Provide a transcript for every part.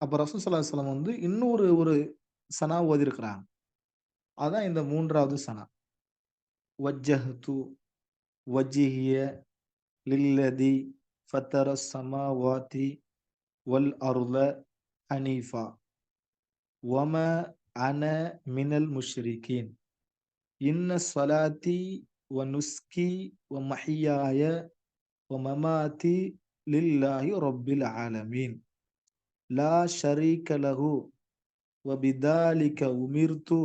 அப்போ ரசூல் சல்லாஹ் அலைஹி வந்து இன்னொரு ஒரு சனா ஓதிருக்கிறாங்க அதான் இந்த மூன்றாவது சனா. வஜ்ஜஹ்து வஜ்ஹிய லில்லதி ஃபத்தர சமாவாதி வல் அருள ஹனீஃபா. ஒம அன மினல் முஷ்ரிகீன். இன்ன சலாத்தி வ நுஸ்கி வ மஹியாய வ மமாத்தி லில்லாஹி ரொப்பில் ஆலமீன். லா ஷரீக லஹு வ பிதாலிக உமிர்து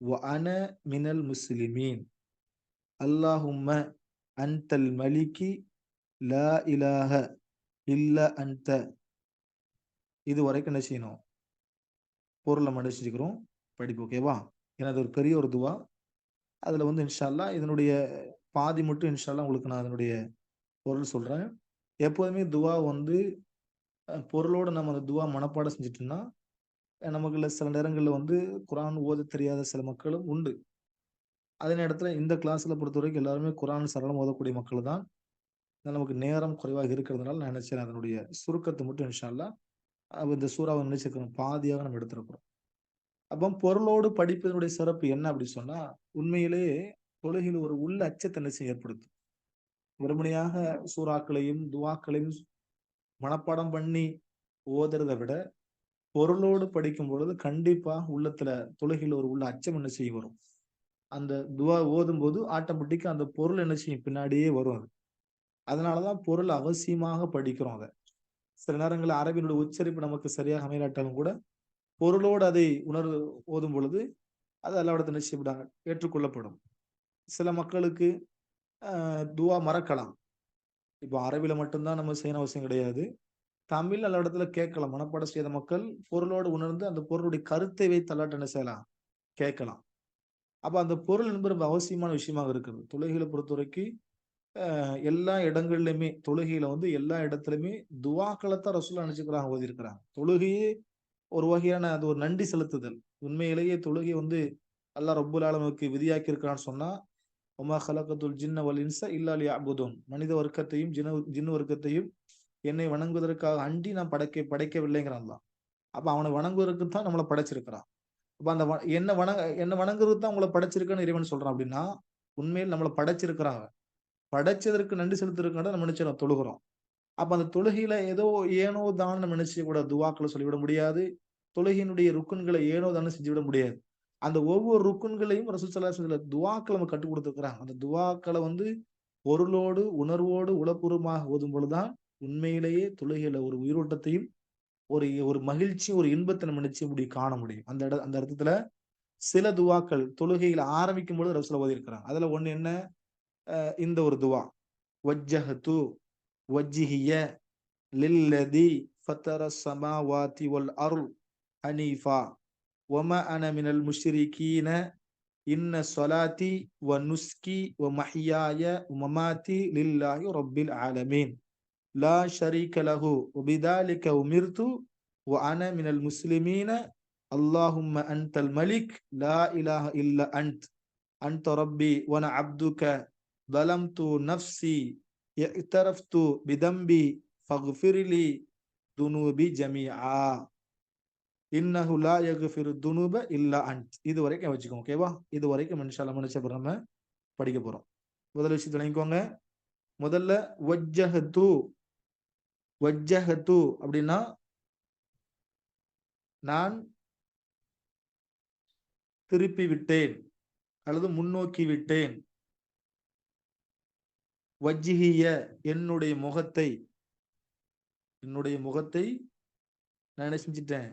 வ அன மினல் முஸ்லிமீன். அல்லாஹும்ம அன்தல் மலிக்கி லா இலாஹ இல்ல அன்த. இது வரைக்கும் என்ன செய்யணும்? பொருளை மன்னிச்சிருக்கிறோம். படிப்பு ஓகேவா? ஏன்னா அது ஒரு பெரிய ஒரு துவா. அதில் வந்து இன்ஷால்லா இதனுடைய பாதி மட்டும் இன்ஷா உங்களுக்கு நான் அதனுடைய பொருள் சொல்கிறேன் எப்போதுமே துவா வந்து பொருளோட நம்ம அந்த துவா மனப்பாடம் செஞ்சுட்டோம்னா, நமக்குள்ள சில நேரங்களில் வந்து குரான் ஓத தெரியாத சில மக்களும் உண்டு. அதே நேரத்தில் இந்த க்ளாஸில் பொறுத்த வரைக்கும் எல்லாருமே குரான் சரளம் ஓதக்கூடிய மக்கள் தான். நமக்கு நேரம் குறைவாக இருக்கிறதுனால நான் நினைச்சேன் அதனுடைய சுருக்கத்தை மட்டும் இன்ஷா இந்த சூறாவை நினைச்சிருக்கிறோம். பாதியாக நம்ம எடுத்திருக்கிறோம். அப்போ பொருளோடு படிப்பதனுடைய சிறப்பு என்ன அப்படி சொன்னா, உண்மையிலேயே தொழுகையில் ஒரு உள்ள அச்சத்தை ஏற்படுத்தும். வெறுமனையாக சூறாக்களையும், துவாக்களையும் மனப்பாடம் பண்ணி ஓதுறத விட, பொருளோடு படிக்கும் பொழுது கண்டிப்பா உள்ளத்துல தொழுகையில் ஒரு உள்ள அச்சம் என்ன செய்யும் வரும். அந்த துவா ஓதும் போது ஆட்டோமேட்டிக்கா அந்த பொருள் என்ன செய்யும் பின்னாடியே வரும் அது. அதனாலதான் பொருள் அவசியமாக படிக்கிறோம் அதை சில நேரங்களில் அரபினோட உச்சரிப்பு நமக்கு சரியாக அமையலாட்டாலும் கூட, பொருளோடு அதை உணர்வு ஓதும் பொழுது, அது அல்லாஹ்விடத்தில் என்ன செய்யப்படாங்க ஏற்றுக்கொள்ளப்படும். சில மக்களுக்கு துவா மறக்கலாம். இப்போ அரபியில் மட்டும்தான் நம்ம செய்யணும் அவசியம் கிடையாது. தமிழ் அல்லாஹ்விடத்துல கேட்கலாம். மனப்பாடம் செய்த மக்கள் பொருளோடு உணர்ந்து அந்த பொருளுடைய கருத்தை வைத்து அல்லாட்ட என்ன செய்யலாம்? கேட்கலாம். அப்போ அந்த பொருள் என்பது ரொம்ப அவசியமான விஷயமாக இருக்குது. தொழுகையில பொறுத்தவரைக்கும் எல்லா இடங்கள்லையுமே தொழுகையில வந்து எல்லா இடத்துலையுமே துவாக்கள தான் ரசூலுல்லாஹ் நினைச்சுக்கிறாங்க ஓதியிருக்கிறாங்க. தொழுகையே ஒரு வகையான அது ஒரு நன்றி செலுத்துதல். உண்மையிலேயே தொழுகை வந்து அல்லாஹ் ரப்புல் ஆலமீனுக்கு விதியாக்கி இருக்கிறான்னு சொன்னா, ஒமா ஹலகத்துல் ஜின்ன வல் இன்ஸ இல்லா மனித வர்க்கத்தையும், ஜின ஜின் வர்க்கத்தையும் என்னை வணங்குவதற்காக அண்டி நான் படைக்க படைக்கவில்லைங்கிறான் தான் அப்ப அவனை வணங்குவதற்கு தான் நம்மளை படைச்சிருக்கிறான். அப்ப அந்த வ என்ன வணங்க என்ன வணங்குறதுக்கு தான் உங்களை படைச்சிருக்கேன்னு இறைவன் சொல்றான் அப்படின்னா, உண்மையில் நம்மளை படைச்சிருக்கிறாங்க படைச்சதற்கு நன்றி செலுத்துறதுக்காக நம்ம நினைச்சு செய்றோம் தொழுகிறோம். அப்ப அந்த தொழுகையில ஏதோ ஏனோ தானோன்னு நம்ம கூட செய்யக்கூடாது சொல்லிவிட முடியாது. தொழுகையினுடைய ருக்குன்களை ஏனோ தானோன்னு செஞ்சுவிட முடியாது. அந்த ஒவ்வொரு ருக்குன்களையும் ரசூல் ஸல்லல்லாஹு அலைஹி துவாக்களை நம்ம கட்டுக் கற்றுக் அந்த துவாக்களை வந்து பொருளோடு, உணர்வோடு, உளப்பூர்வமாக ஓதும் பொழுதுதான் உண்மையிலேயே தொழுகையில ஒரு உயிரோட்டத்தையும், ஒரு ஒரு மகிழ்ச்சி, ஒரு இன்பத்தை நம்ம நிச்சயம் முடியும் காண முடியும். அந்த இட அந்த அர்த்தத்துல சில துவாக்கள் தொழுகையில ஆரம்பிக்கும் பொழுது ரசூலுல்லாஹ் ஓதியிருக்கிறாங்க. அதுல ஒண்ணு என்ன? இந்த ஒரு துவா. வஜ்ஜஹது வஜ்ஜிஹிய லில்லதி ஃபத்தர சமாவாதி வல் அர்ள் ஹனீஃபா. وما أنا من المشركين إن صلاتي ونسكي ومحياي ومماتي لله رب العالمين. لا شريك له. وبذلك أمرت وأنا من المسلمين. اللهم أنت الملك. لا إله إلا أنت. أنت ربي وأنا عبدك. ظلمت نفسي. اعترفت بذنبي. فاغفر لي ذنوبي جميعا. இன்னஹு லா துனுப துனூப இல்லா அன்த். இது வரைக்கும் வச்சுக்கோங்க. ஓகேவா? இது வரைக்கும் மனுஷால அல்லாஹ் நம்ம படிக்க போறோம். முதல் விஷயம் விளங்கிக்கோங்க. முதல்ல வஜ்ஜஹத்து வஜ்ஜஹத்து அப்படின்னா நான் திருப்பி விட்டேன் அல்லது முன்னோக்கி விட்டேன். வஜ்ஜிகிய என்னுடைய முகத்தை என்னுடைய முகத்தை நான் என்ன செஞ்சுட்டேன்?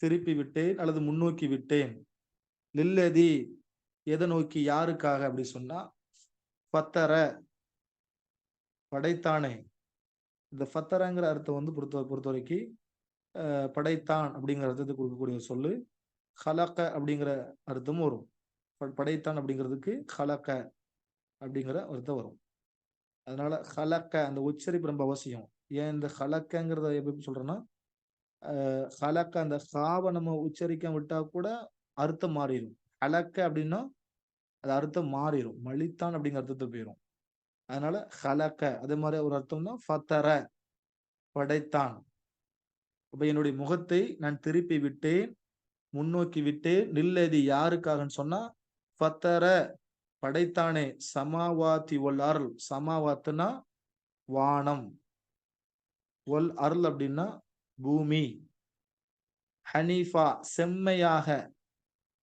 திருப்பி விட்டேன் அல்லது முன்னோக்கி விட்டேன். லில்லதி எதை நோக்கி யாருக்காக அப்படி சொன்னா, ஃபத்தர படைத்தானே. இந்த ஃபத்தரங்கிற அர்த்தம் வந்து பொறுத்த பொறுத்த வரைக்கும் படைத்தான் அப்படிங்கிற அர்த்தத்தை கொடுக்கக்கூடிய சொல்லு. ஹலக்க அப்படிங்கிற அர்த்தமும் வரும். படைத்தான் அப்படிங்கிறதுக்கு ஹலக்க அப்படிங்கிற அர்த்தம் வரும். அதனால ஹலக்க அந்த உச்சரிப்பு ரொம்ப அவசியம். ஏன் இந்த ஹலக்கங்கிறத எப்படி சொல்றேன்னா, ஹலக்க அந்த ஹாவ நம்ம உச்சரிக்க விட்டா கூட அர்த்தம் மாறிடும் ஹலக்க அப்படின்னா, அது அர்த்தம் மாறிடும் மலித்தான் அப்படிங்கிற அர்த்தத்தை போயிடும் அதனால ஹலக்க அதே மாதிரி ஒரு அர்த்தம்னா ஃபத்தர படைத்தான். அப்ப என்னுடைய முகத்தை நான் திருப்பி விட்டேன் முன்னோக்கி விட்டேன் நில்லதி யாருக்காகன்னு சொன்னா ஃபத்தர படைத்தானே சமாவாத்தி ஒல் அருள். சமாவாத்துனா வானம். ஒல் அருள் அப்படின்னா பூமி. ஹனீஃபா செம்மையாக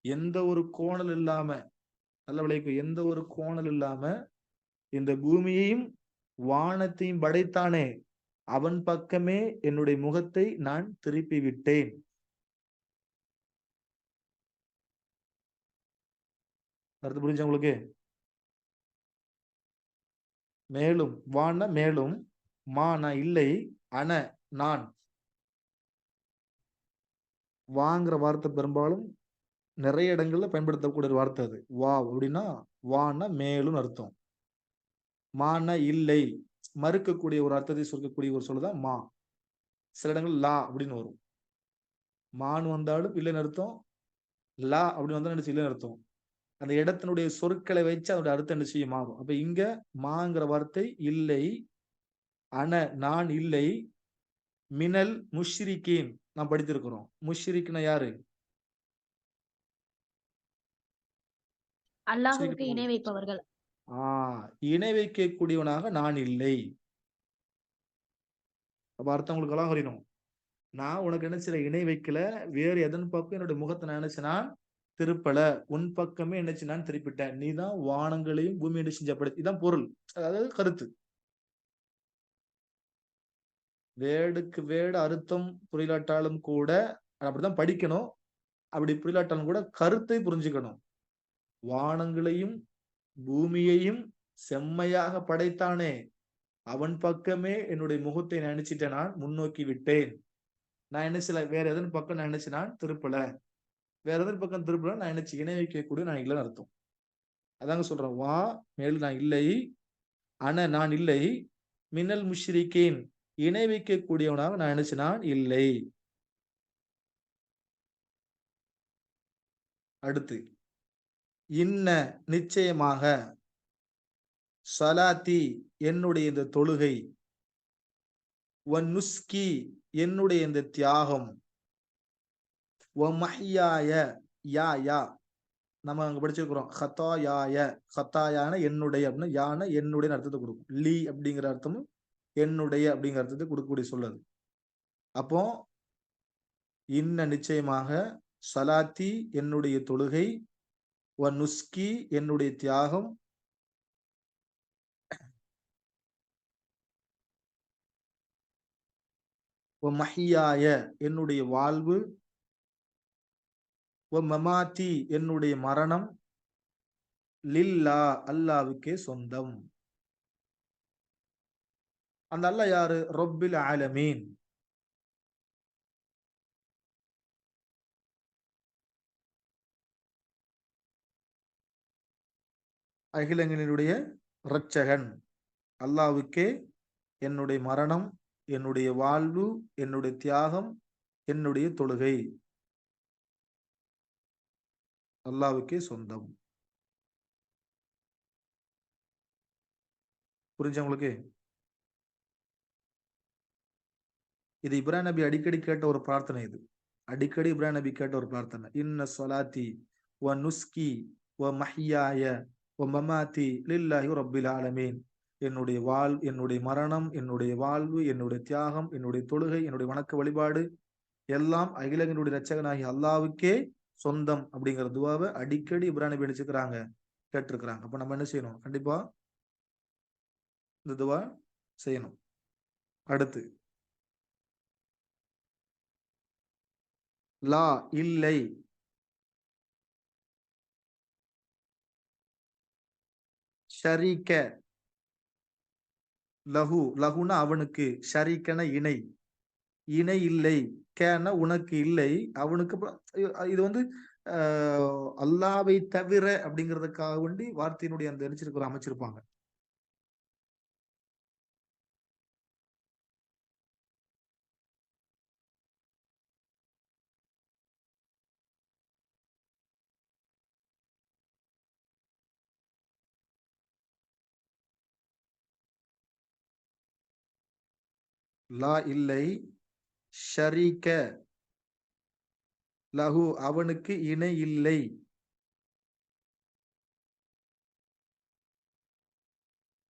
எந்த ஒரு கோணல் இல்லாம நல்ல விளைக்கு எந்த ஒரு கோணல் இல்லாம இந்த பூமியையும் வானத்தையும் படைத்தானே அவன் பக்கமே என்னுடைய முகத்தை நான் திருப்பி விட்டேன் கருத்து புரிஞ்ச உங்களுக்கு? மேலும் வான மேலும் மா நான் இல்லை அன நான். வாங்கிற வார்த்தை பெரும்பாலும் நிறைய இடங்கள்ல பயன்படுத்தக்கூடிய ஒரு வார்த்தை அது. வா அப்படின்னா வான மேலும் அர்த்தம். மான இல்லை. மறுக்கக்கூடிய ஒரு அர்த்தத்தை சொல்லக்கூடிய ஒரு சொல்லுதான் மா. சில இடங்கள் லா அப்படின்னு வரும். மான் வந்தாலும் இல்லைன்னு அர்த்தம். லா அப்படின்னு வந்தாலும் நினைச்சு இல்லைன்னு அர்த்தம். அந்த இடத்தினுடைய சொற்களை வச்சு அதோட அர்த்தம் என்ன செய்ய மாறும் அப்ப இங்க மாங்கிற வார்த்தை இல்லை. அன நான் இல்லை. மினல் முஷ்ரிகீன். நாம் படித்திருக்கிறோம். முஷ்ரிக்னா யாரு? இணை வைப்பவர்கள். ஆஹ் இணை வைக்கக்கூடியவனாக நான் இல்லை. அப்ப அர்த்தம் உங்களுக்கு எல்லாம் புரியணும் நான் உனக்கு என்ன செய்யல? இணை வைக்கல. வேறு எதன் பக்கம் என்னுடைய முகத்தை நான் நினைச்சு நான் திருப்பல. உன் பக்கமே என்னச்சு நான் திருப்பிட்டேன். நீ தான் வானங்களையும் பூமியை செஞ்சப்படுத்தி இதான் பொருள். அதாவது கருத்து. வேடுக்கு வேடு அர்த்தம் புரியலாட்டாலும் கூட அப்படிதான் படிக்கணும். அப்படி புரியலாட்டாலும் கூட கருத்தை புரிஞ்சுக்கணும். வானங்களையும் பூமியையும் செம்மையாக படைத்தானே. அவன் பக்கமே என்னுடைய முகத்தை நினைச்சிட்டேன் நான் முன்னோக்கி விட்டேன். நான் என்ன சில வேற எதன் பக்கம் நான் நினைச்சு நான் திருப்பல. வேற எதன் பக்கம் திருப்பல நான் நினைச்சு இணை வைக்கக்கூடிய நான் இல்லைன்னு அர்த்தம் அதாங்க சொல்றேன் வா மேலும் நான் இல்லை அன நான் இல்லை மின்னல் முஷ்ரிக்கேன். இணை வைக்கக்கூடியவனாக நான் நினைச்சினான் இல்லை. அடுத்து இன்ன நிச்சயமாக சலாத்தி என்னுடைய இந்த தொழுகை ஒன் நுஸ்கி என்னுடைய இந்த தியாகம் மஹ்யாய யா யா. நம்ம அங்க படிச்சிருக்கிறோம். ஹத்தா யாய ஹத்தாயான என்னுடைய அப்படின்னு யான என்னுடைய அர்த்தத்தை கொடுக்கும். லீ அப்படிங்கிற அர்த்தமும் என்னுடைய அப்படிங்கிறது கொடுக்கக்கூடிய சொல்லுது அப்போ இன்ன நிச்சயமாக சலாத்தி என்னுடைய தொழுகை ஒ நுஸ்கி என்னுடைய தியாகம் மஹியாய என்னுடைய வாழ்வு மமாத்தி என்னுடைய மரணம் லில்லா அல்லாவுக்கே சொந்தம். அந்த அல்ல யாரு? ரொப்பில் ஆலமீன். அகிலங்களினுடைய இரட்சகன். அல்லாவுக்கே என்னுடைய மரணம் என்னுடைய வாழ்வு என்னுடைய தியாகம் என்னுடைய தொழுகை. அல்லாவுக்கே சொந்தம். புரிஞ்சவங்களுக்கு இது இப்ராஹிம் நபி அடிக்கடி கேட்ட ஒரு பிரார்த்தனை இது. அடிக்கடி இப்ராஹிம் நபி கேட்ட ஒரு பிரார்த்தனை. இன்ன சொலாத்தி ஒ நுஸ்கி ஒ மஹியாய ஒ மமாத்தி லில்லாஹி ரப்பில் ஆலமீன். என்னுடைய வாழ் என்னுடைய மரணம் என்னுடைய வாழ்வு என்னுடைய தியாகம் என்னுடைய தொழுகை என்னுடைய வணக்க வழிபாடு எல்லாம் அகிலகனுடைய ரச்சகனாகி அல்லாவுக்கே சொந்தம் அப்படிங்கிற துவாவை அடிக்கடி இப்ராஹிம் நபி அடிச்சுக்கிறாங்க கேட்டிருக்கிறாங்க. அப்ப நம்ம என்ன செய்யணும்? கண்டிப்பா இந்த துவா செய்யணும். அடுத்து லா இல்லை. ஷரீக்க லஹு லகுனா அவனுக்கு. ஷரீக்கன இணை. இணை இல்லை. கேன உனக்கு இல்லை. அவனுக்கு இது வந்து அல்லாவை தவிர அப்படிங்கிறதுக்காக வேண்டி வார்த்தையினுடைய அந்த எரிச்சிருக்கிற அமைச்சிருப்பாங்க. லா இல்லை ஷரீக. லஹு அவனுக்கு இணை இல்லை.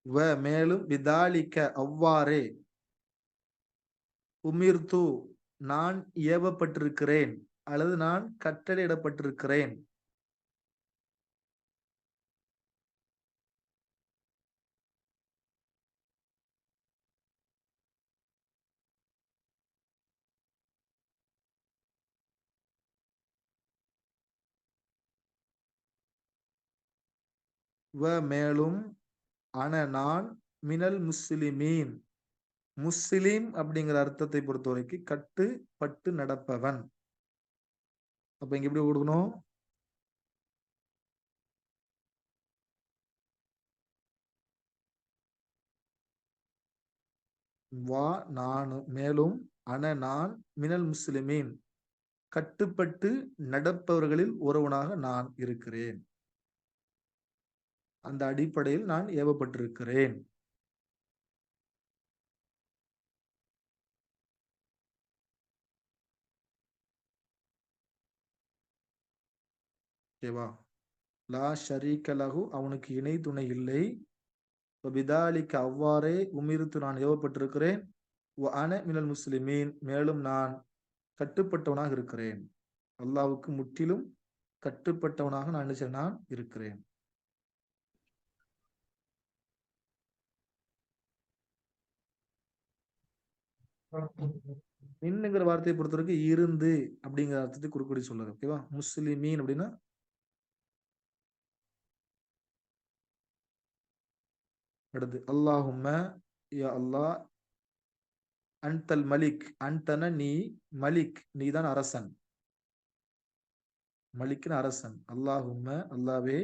வ மேலும் விதாலிக்க அவ்வாறே. உமிர்து நான் ஏவப்பட்டிருக்கிறேன் அல்லது நான் கட்டளையிடப்பட்டிருக்கிறேன். வ மேலும் அன நான் மினல் முஸ்லிமீன். முஸ்லிம் அப்படிங்கிற அர்த்தத்தை பொறுத்த வரைக்கும் கட்டு பட்டு நடப்பவன். அப்ப இங்க எப்படி கொடுக்கணும்? வா நான் மேலும் அன நான் மினல் முஸ்லிமீன். கட்டுப்பட்டு நடப்பவர்களில் ஒருவனாக நான் இருக்கிறேன். அந்த அடிப்படையில் நான் ஏவப்பட்டிருக்கிறேன். ஓகேவா? லா ஷரீக லகு அவனுக்கு இணை துணை இல்லை. பிதாலிக்கு அவ்வாறே உமிர்த்து நான் ஏவப்பட்டிருக்கிறேன். அன மினல் முஸ்லிமீன் மேலும் நான் கட்டுப்பட்டவனாக இருக்கிறேன். அல்லாவுக்கு முற்றிலும் கட்டுப்பட்டவனாக நான் நான் இருக்கிறேன். மின்னுங்கிற வார்த்தையை பொறுத்த வரைக்கும் இருந்து அப்படிங்கிற அர்த்தத்தை குறுக்குடி சொல்லுது ஓகேவா முஸ்லிமீன் அப்படின்னா? அடுத்து அல்லாஹும்ம யா அல்லாஹ் அன்தல் மலிக் அன்தன நீ மலிக் நீ தான் அரசன். மலிக்னு அரசன். அல்லாஹும்ம அல்லாவே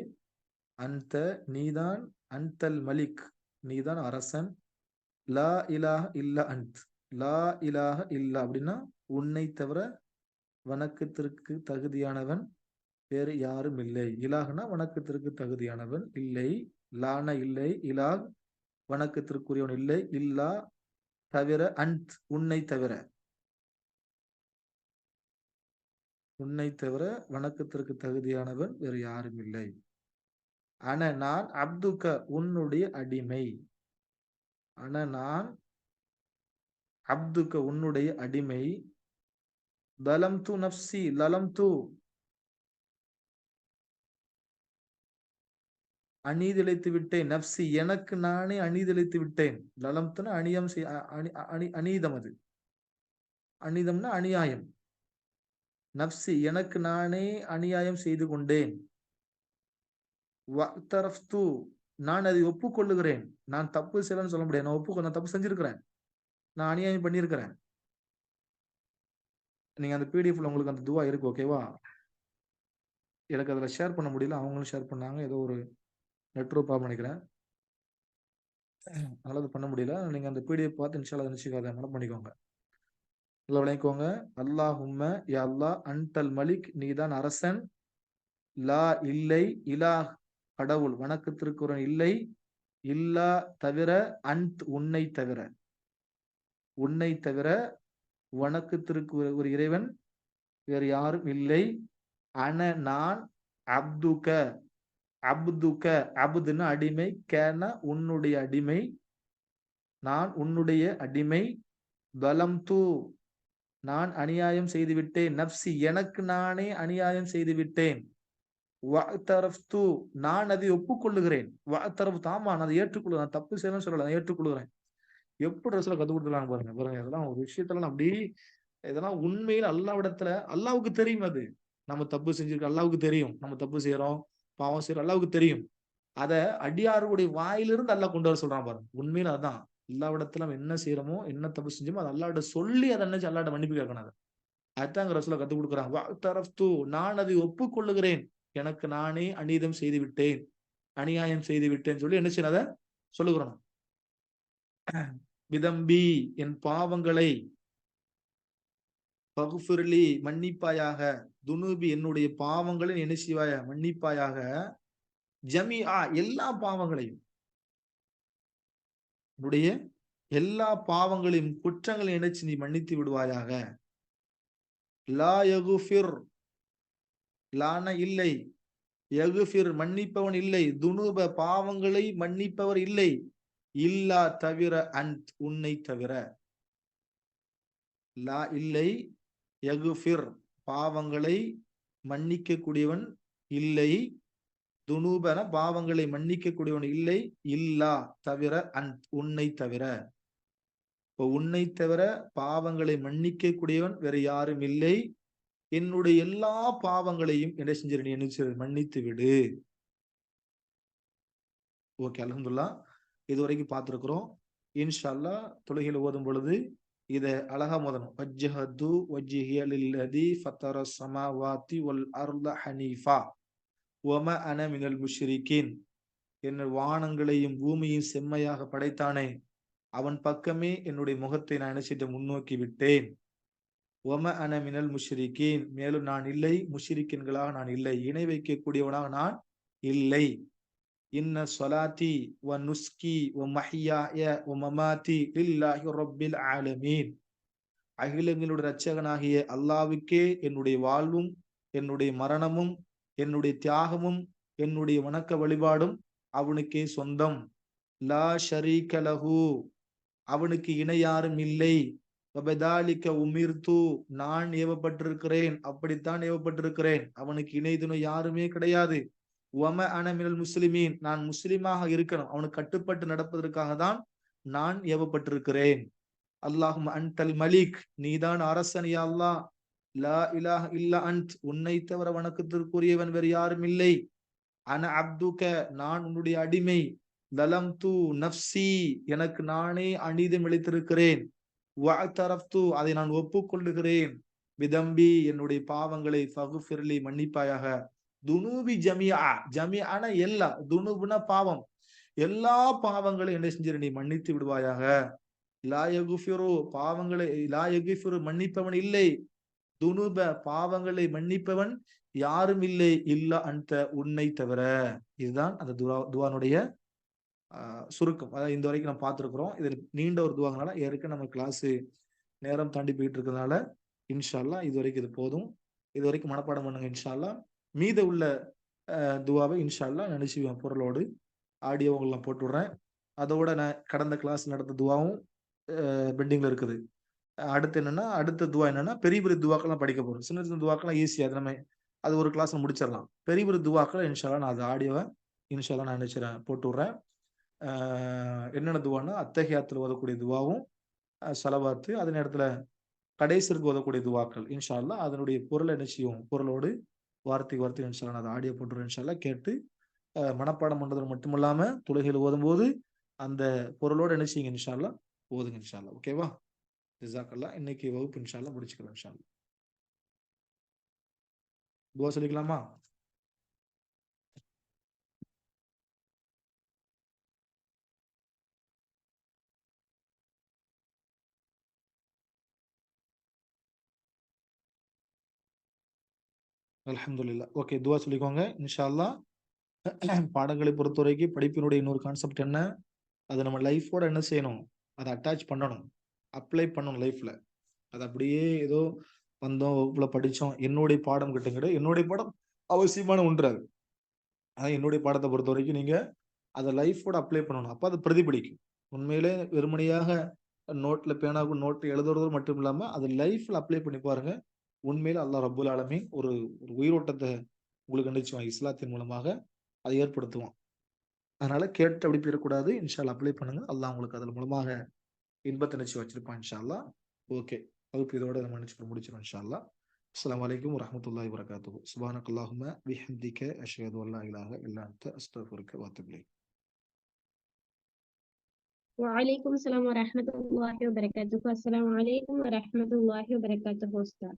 அந்த நீதான் அன்தல் மலிக் நீதான் அரசன். லா இலாஹ இல்ல அன்த். லா இலாக இல்லா அப்படின்னா உன்னை தவிர வணக்கத்திற்கு தகுதியானவன் வேறு யாரும் இல்லை. இலாகனா வணக்கத்திற்கு தகுதியானவன் இல்லை. லான இல்லை. இலாக் வணக்கத்திற்குரியவன் இல்லை. இல்லா தவிர அன்த் உன்னை தவிர. உன்னை தவிர வணக்கத்திற்கு தகுதியானவன் வேறு யாரும் இல்லை. ஆனா நான் அப்துக்க உன்னுடைய அடிமை. ஆனா நான் அப்துக்க உன்னுடைய அடிமை. தலம் து நப்சி லலம் து அநீதிழைத்து விட்டேன் நப்சி எனக்கு நானே அநீதிழைத்து விட்டேன். லலம் துன அணியம் அணி அநீதம் அது. அநீதம்னா அநியாயம். நப்சி எனக்கு நானே அநியாயம் செய்து கொண்டேன். நான் அதை ஒப்புக்கொள்ளுகிறேன். நான் தப்பு செய்யலன்னு சொல்ல முடியாது. நான் ஒப்புக்கொள்ள நான் தப்பு செஞ்சிருக்கிறேன். நான் அநியாயம் பண்ணியிருக்கிறேன். நீங்க அந்த பிடிஎஃப்ல உங்களுக்கு அந்த துவா இருக்கு ஓகேவா எனக்கு அதில் ஷேர் பண்ண முடியல. அவங்களும் ஷேர் பண்ணாங்க. ஏதோ ஒரு நெட்வொர்க் ப்ராப்ளம் நினைக்கிறேன். அதனால அது பண்ண முடியல. நீங்க அந்த பிடிஎஃப் பார்த்து இன்ஷால்லா நினைச்சுக்காத மனம் பண்ணிக்கோங்க. நல்லா விளங்கிக்கோங்க. அல்லாஹும்ம யா அல்லா அன்டல் மலிக் நீதான் அரசன். லா இல்லை இலா கடவுள். வணக்கத்திற்கு இல்லை இல்லா தவிர அன்த் உன்னை தவிர. உன்னை தவிர வணக்கத்திற்கு ஒரு இறைவன் வேறு யாரும் இல்லை. அன நான் அப்துக. அப்துக அபுதுன்னு அடிமை. கேன உன்னுடைய அடிமை. நான் உன்னுடைய அடிமை. பலம் தூ நான் அநியாயம் செய்துவிட்டேன். நப்சி எனக்கு நானே அநியாயம் செய்து விட்டேன் நான் அதை ஒப்புக்கொள்ளுகிறேன். தாமா நான் அதை ஏற்றுக்கொள்ளுகிறேன் தப்பு செய்யணும்னு சொல்லல நான் ஏற்றுக்கொள்கிறேன். எப்படி ரசூல கத்து கொடுத்துருக்காங்க பாருங்க பாருங்க. இதெல்லாம் ஒரு விஷயத்துல அப்படி இதெல்லாம் உண்மையில் அல்லாவிடத்துல அல்லாவுக்கு தெரியும் அது. நம்ம தப்பு செஞ்சிருக்கோம் அல்லாவுக்கு தெரியும். நம்ம தப்பு செய்யறோம் பாவம் செய்யறோம் அல்லாவுக்கு தெரியும். அத அடியாருடைய வாயிலிருந்து அல்லா கொண்டு வர சொல்றான் பாருங்க. உண்மையில அதான். அல்லாவிடத்துல நம்ம என்ன செய்யறோமோ என்ன தப்பு செஞ்சோமோ அது அல்லாவிட சொல்லி அதை என்ன அல்லாட்ட மன்னிப்பு கேட்கணும் அதை. அதுதான் ரசூல கத்து கொடுக்குறாங்க. நான் அதை ஒப்புக்கொள்ளுகிறேன். எனக்கு நானே அநீதம் செய்து விட்டேன். அநியாயம் செய்து விட்டேன்னு சொல்லி என்ன செய்யறத சொல்லுகிறோம். விதம்பி என் பாவங்களை பகுஃபிர்லி மன்னிப்பாயாக. துனுபி என்னுடைய பாவங்களை என்ன மன்னிப்பாயாக. ஜமி ஆ எல்லா பாவங்களையும். என்னுடைய எல்லா பாவங்களையும் குற்றங்களையும் நினைச்சு நீ மன்னித்து விடுவாயாக. லா யகுஃபிர் லான இல்லை. யகுஃபிர் மன்னிப்பவன் இல்லை. துனுப பாவங்களை மன்னிப்பவர் இல்லை. இல்லா தவிர அந்த் உன்னை தவிர. லா இல்லை யகுஃபிர் பாவங்களை மன்னிக்க கூடியவன் இல்லை. துனூபன பாவங்களை மன்னிக்க கூடியவன் இல்லை. இல்லா தவிர அன் உன்னை தவிர. இப்போ உன்னை தவிர பாவங்களை மன்னிக்க கூடியவன் வேற யாரும் இல்லை. என்னுடைய எல்லா பாவங்களையும் என்ன செஞ்சிரு நீ என்ன மன்னித்து விடு ஓகே அலமதுல்லா இது வரைக்கும் பார்த்துருக்குறோம். இன்ஷால்லா தொழுகையில் ஓதும் பொழுது இதை அழகா மோதணும். வஜ்ஜஹது வஜ்ஜிஹியலில்லதி ஃபத்தர சமாவாத்தி ஒல் அர்ல ஹனீஃபா. ஒம அன மினல் முஷ்ரிகின். என் வானங்களையும் பூமியும் செம்மையாக படைத்தானே. அவன் பக்கமே என்னுடைய முகத்தை நான் நினைச்சிட்டு முன்னோக்கி விட்டேன். ஒம அன மினல் முஷ்ரிகின். மேலும் நான் இல்லை முஷ்ரிக்கின்களாக நான் இல்லை. இணை வைக்கக்கூடியவனாக நான் இல்லை. இன்ன சொலாத்தி வ நுஸ்கி ஒ மஹியாய ஒ மமாத்தி லில்லாஹி ரொப்பில் ஆலமீன் அகிலங்களுடைய ரட்சகனாகிய அல்லாவுக்கே என்னுடைய வாழ்வும் என்னுடைய மரணமும் என்னுடைய தியாகமும் என்னுடைய வணக்க வழிபாடும் அவனுக்கே சொந்தம். லா ஷரீக லஹு. அவனுக்கு இணை யாரும் இல்லை. வபதாலிக்க உமிர்த்து நான் ஏவப்பட்டிருக்கிறேன். அப்படித்தான் ஏவப்பட்டிருக்கிறேன். அவனுக்கு இணை துணை யாருமே கிடையாது. உம அனமினல் முஸ்லிமீன். நான் முஸ்லிமாக இருக்கணும். அவனுக்கு கட்டுப்பட்டு நடப்பதற்காக தான் நான் ஏவப்பட்டிருக்கிறேன். அல்லாஹும் அன்டல் மலிக். நீதான் அரசன் அல்லா லா இலாஹ இல்லா அன்ட். உன்னை தவிர வணக்கத்திற்குரியவன் வேறு யாரும் இல்லை. அன அப்துக. நான் உன்னுடைய அடிமை. லலம் தூ நப்சி எனக்கு நானே அநீதம் இழைத்திருக்கிறேன். அதை நான் ஒப்புக்கொள்ளுகிறேன். விதம்பி என்னுடைய பாவங்களை ஃபகுஃபிர்லி மன்னிப்பாயாக. துணுபி ஜமியா ஜமியான எல்லா துணுபுனா பாவம். எல்லா பாவங்களையும் என்ன செஞ்சிரு நீ மன்னித்து விடுவாயாக. லாயகுஃபிரு பாவங்களை லாயகுஃபிரு மன்னிப்பவன் இல்லை. துணுப பாவங்களை மன்னிப்பவன் யாரும் இல்லை. இல்ல அந்த உன்னை தவிர. இதுதான் அந்த துவா துவானுடைய சுருக்கம். அதாவது இந்த வரைக்கும் நம்ம பார்த்துருக்குறோம். இது நீண்ட ஒரு துவாங்கனால ஏற்கனவே நம்ம கிளாஸ் நேரம் தாண்டி போயிட்டு இருக்கிறதுனால இன்ஷால்லா இது வரைக்கும் இது போதும். இது வரைக்கும் மனப்பாடம் பண்ணுங்க இன்ஷால்லா. மீத உள்ள துவாவை இன்ஷால்லா நினைச்சுவேன் பொருளோடு ஆடியோ உங்களெலாம் போட்டு விடுறேன் அதோட நான் கடந்த கிளாஸ் நடந்த துவாவும் பெண்டிங்கில் இருக்குது. அடுத்து என்னன்னா அடுத்த துவா என்னன்னா பெரிய பெரிய துவாக்கெல்லாம் படிக்க போகிறோம் சின்ன சின்ன துவாக்கெல்லாம் ஈஸியாக அது நம்ம அது ஒரு கிளாஸ் முடிச்சிடலாம். பெரிய பெரிய துவாக்களை இன்ஷால்லா நான் அது ஆடியோவை இன்ஷால்லா நான் நினைச்சிடறேன் போட்டு விட்றேன் என்னென்ன துவான்னா அத்தகையாத்தில் ஓதக்கூடிய துவாவும் செலவாத்து அதே நேரத்தில் கடைசிற்கு ஓதக்கூடிய துவாக்கள் இன்ஷால்லா அதனுடைய பொருளை என்ன செய்யும் பொருளோடு வார்த்தைக்கு வார்த்தைக்கு இன்ஷால்லா நான் அதை ஆடியோ போட்டுருவேன் இன்ஷால்லா கேட்டு மனப்பாடம் பண்றது மட்டும் இல்லாம தொழுகையில் ஓதும் போது அந்த பொருளோட என்ன செய்யுங்க இன்ஷால்லா ஓதுங்க இன்ஷால்லா ஓகேவா ஜிசாக்கல்லா இன்னைக்கு வகுப்பு இன்ஷால்லா முடிச்சுக்கலாம் இன்ஷால்லா துவா சொல்லிக்கலாமா? அலமதுல்லா ஓகே துவா சொல்லிக்கோங்க. இன்ஷால்லா பாடங்களை பொறுத்த வரைக்கும் படிப்பினுடைய இன்னொரு கான்செப்ட் என்ன? அதை நம்ம லைஃபோட என்ன செய்யணும்? அதை அட்டாச் பண்ணணும். அப்ளை பண்ணணும் லைஃப்ல. அது அப்படியே ஏதோ வந்தோம் வகுப்புல படித்தோம். என்னுடைய பாடம் கிட்டங்கிட்ட என்னுடைய பாடம் அவசியமான ஒன்றாது அது. அதான் என்னுடைய பாடத்தை பொறுத்த வரைக்கும் நீங்க அதை லைஃபோட அப்ளை பண்ணணும். அப்போ அது பிரதிபலிக்கும். உண்மையிலே வெறுமனையாக நோட்ல பேனாவுக்கு நோட்டு எழுதுறது மட்டும் இல்லாமல் அதை லைஃப்ல அப்ளை பண்ணி பாருங்க. உண்மையில அல்லாஹ் ரபுல் ஆலமி ஒரு ஒரு உயிரோட்டத்தை உங்களுக்கு நினைச்சுவான் இஸ்லாத்தின் மூலமாக அதை ஏற்படுத்துவான் அதனால கேட்டு அப்படி போயிடக்கூடாது இன்ஷால்லா அப்ளை பண்ணுங்க அல்லாஹ் உங்களுக்கு அதன் மூலமாக இன்பத்தை நினைச்சு வச்சிருப்பான் இன்ஷால்லா ஓகே வகுப்பு இதோட நம்ம நினைச்சு முடிச்சிடும் இன்ஷால்லா அஸ்லாம் வலைக்கம் வரமத்துல்லாஹி வரகாத்து சுபானக் அல்லாஹும விஹம்திக்க அஷ்ஹது அல்லா இலாஹ இல்லா அன்த அஸ்தக்ஃபிருக்க வஅத்துபு وعليكم السلام ورحمة الله وبركاته السلام عليكم ورحمة الله وبركاته أستاذ